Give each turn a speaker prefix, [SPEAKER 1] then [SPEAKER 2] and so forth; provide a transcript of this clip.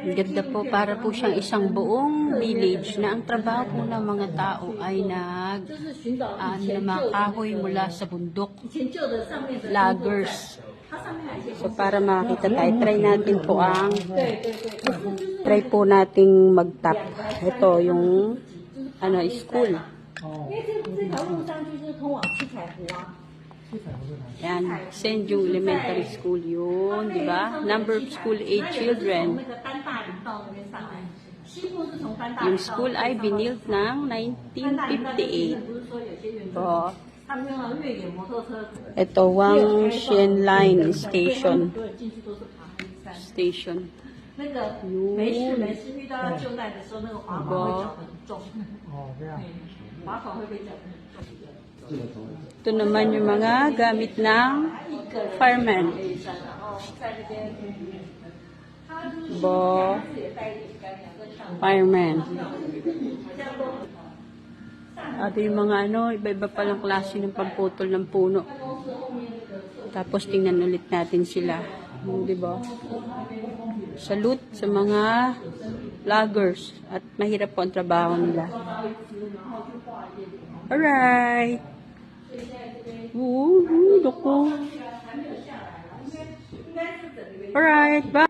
[SPEAKER 1] Ang ganda po para po siyang isang buong village na ang trabaho po ng mga tao ay nag ah, uh, namakahoy mula sa bundok
[SPEAKER 2] lagers.
[SPEAKER 1] So para makita tayo, try natin po ang try po nating magtap. Ito yung ano school.
[SPEAKER 2] Oh.
[SPEAKER 1] Yan, St. Jung Elementary School yun, di ba? Number of school age children. Yung school ay binilt ng 1958.
[SPEAKER 2] Oh.
[SPEAKER 1] Ito, Wang Shen Line Station. Station.
[SPEAKER 2] Yun. Aba.
[SPEAKER 1] Ito naman yung mga gamit ng fireman. Bo fireman. At yung mga ano, iba-iba palang klase ng pamputol ng puno. Tapos tingnan ulit natin sila. Hmm, di ba? Salute sa mga vloggers at mahirap po ang trabaho nila. Alright! 呜呜，老公。拜拜。